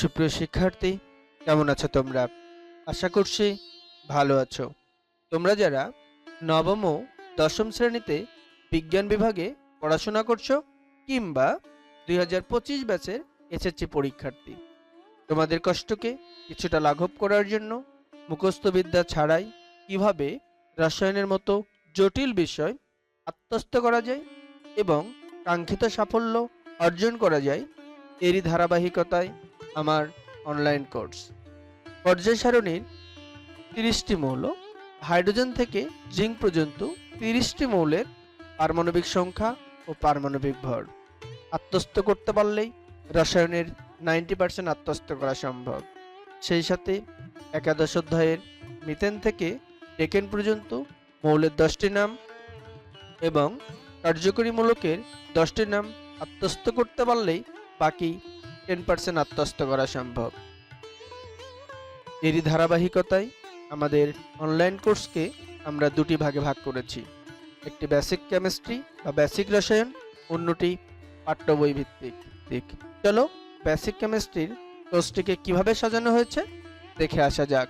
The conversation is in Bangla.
সুপ্রিয় শিক্ষার্থী, কেমন আছো তোমরা? আশা করছি ভালো আছো। তোমরা যারা নবম ও দশম শ্রেণীতে বিজ্ঞান বিভাগে পড়াশোনা করছ কিংবা দুই হাজার পঁচিশ ব্যাচের এসএসসি পরীক্ষার্থী, তোমাদের কষ্টকে কিছুটা লাঘব করার জন্য মুখস্থবিদ্যা ছাড়াই কীভাবে রসায়নের মতো জটিল বিষয় আত্মস্থ করা যায় এবং কাঙ্ক্ষিত সাফল্য অর্জন করা যায়, এরই ধারাবাহিকতায় আমার অনলাইন কোর্স পর্যায় সারণীর তিরিশটি মৌল হাইড্রোজেন থেকে জিঙ্ক পর্যন্ত তিরিশটি মৌলের পারমাণবিক সংখ্যা ও পারমাণবিক ভর। আত্মস্থ করতে পারলেই রসায়নের নাইনটি পার্সেন্ট আত্মস্থ করা সম্ভব। সেই সাথে একাদশ অধ্যায়ের মিথেন থেকে ডেকেন পর্যন্ত মৌলের দশটি নাম এবং কার্যকরী মূলকের দশটি নাম আত্মস্থ করতে পারলেই বাকি টেন পার্সেন্ট আত্মস্থ করা সম্ভব। এরই ধারাবাহিকতায় আমাদের অনলাইন কোর্সকে আমরা দুটি ভাগে ভাগ করেছি। একটি বেসিক কেমিস্ট্রি বা বেসিক রসায়ন, অন্যটি পাঠ্য বই ভিত্তিক দিক। চলো বেসিক কেমিস্ট্রির কোর্সটিকে কীভাবে সাজানো হয়েছে, দেখে আসা যাক।